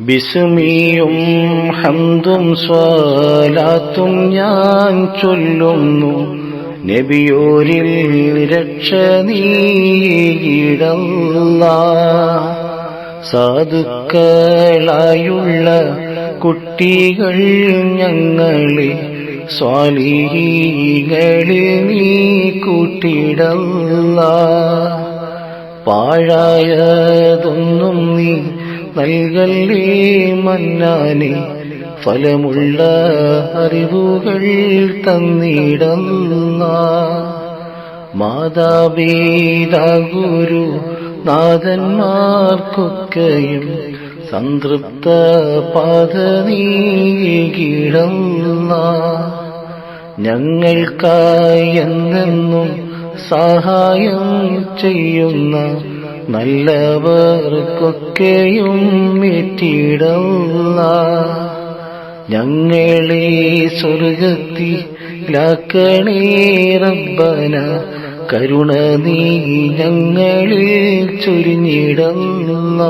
ബിസ്മിയും ഹംദും സ്വലാത്തും ഞാൻ ചൊല്ലുന്നു. നബിയോരിൽ രക്ഷ നീയിടല്ല സാധുക്കളായുള്ള കുട്ടികൾ ഞങ്ങളെ സ്വാലീകളിൽ നീ കൂട്ടിടല്ല. പാഴായതൊന്നും നീ നൽകല്ലേ മന്നാനെ. ഫലമുള്ള അറിവുകൾ തന്നിടന്ന. മാതാപിതാ ഗുരു നാഥന്മാർക്കൊക്കെയും സംതൃപ്ത പാത നീകിടന്ന. ഞങ്ങൾക്കായി എന്നെന്നും സഹായം ചെയ്യുന്ന നല്ലവർക്കൊക്കെയും മിറ്റിടല്ല ഞങ്ങളെ സ്വർഗത്തിലാക്കണേ റബ്ബന. കരുണ നീ ഞങ്ങളിൽ ചൊരിഞ്ഞിടല്ല.